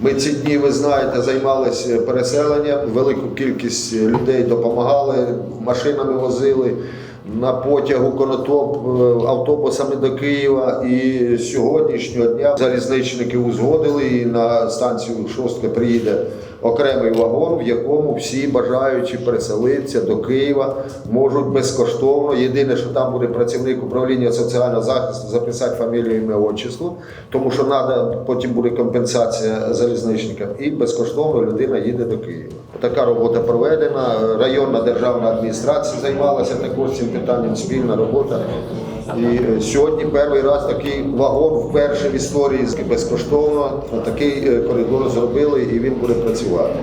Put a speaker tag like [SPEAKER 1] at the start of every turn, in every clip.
[SPEAKER 1] Ми ці дні, ви знаєте, займалися переселенням. Велику кількість людей допомагали, машинами возили на потягу конотоп е, автобусами до Києва. І сьогоднішнього дня залізничники узгодили і на станцію Шостка приїде окремий вагон, в якому всі бажаючі переселитися до Києва можуть безкоштовно. Єдине, що там буде працівник управління соціального захисту записати фамілію, ім'я, отчество, тому що надо, потім буде компенсація залізничникам, і безкоштовно людина їде до Києва. Така робота проведена. Районна державна адміністрація займалася також цим питанням, спільна робота. І сьогодні перший раз такий вагон вперше в історії безкоштовно такий е, коридор зробили і він буде працювати.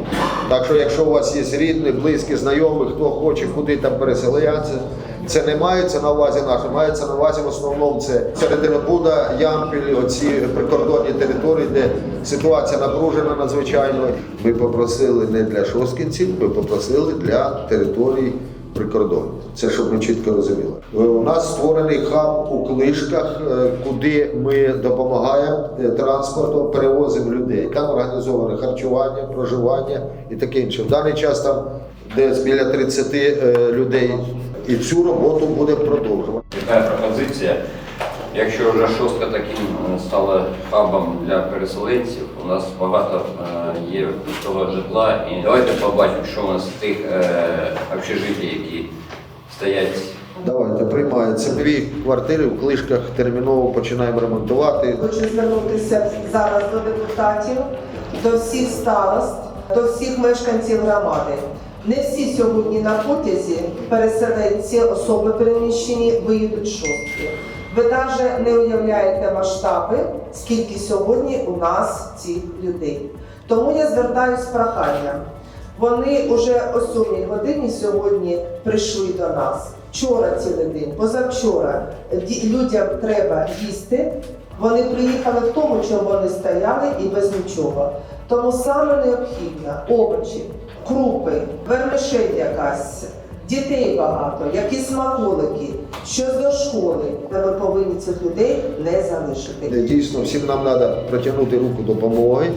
[SPEAKER 1] Так що, якщо у вас є рідні, близькі, знайомі, хто хоче куди там переселятися, це не мається на увазі наше, мається на увазі в основному це Серединобуда, Ямпіль, оці прикордонні території, де ситуація напружена надзвичайно. Ми попросили не для шосткінців, ми попросили для територій прикордонні. Це щоб ми чітко розуміли. Е, У нас створений хаб у Клишках, е, куди ми допомагаємо е, транспортом, перевозимо людей. Там організоване харчування, проживання і таке інше. В даний час там десь біля 30 е, людей. І цю роботу буде продовжувати.
[SPEAKER 2] Така пропозиція. Якщо вже шостка таким е, стала хабом для переселенців, у нас багато е, є пустого житла. І давайте побачимо, що у нас з тих е, общежитій, які стоять
[SPEAKER 1] Давайте приймається дві квартири в Клишках. Терміново починаємо ремонтувати.
[SPEAKER 3] Хочу звернутися зараз до депутатів, до всіх старост, до всіх мешканців громади. Не всі сьогодні на потязі переселенці, особи переміщені, виїдуть шостки. Ви навіть не уявляєте масштаби, скільки сьогодні у нас цих людей. Тому я звертаюсь з проханням. Вони вже о 7 годині сьогодні прийшли до нас. Вчора цілий день, позавчора людям треба їсти. Вони приїхали в тому, чому вони стояли і без нічого. Тому саме необхідно овочі, крупи, вермишель якась, дітей багато, якісь смаколики, щось до школи. Ми повинні цих людей не залишити.
[SPEAKER 1] Дійсно, всім нам треба протягнути руку допомоги.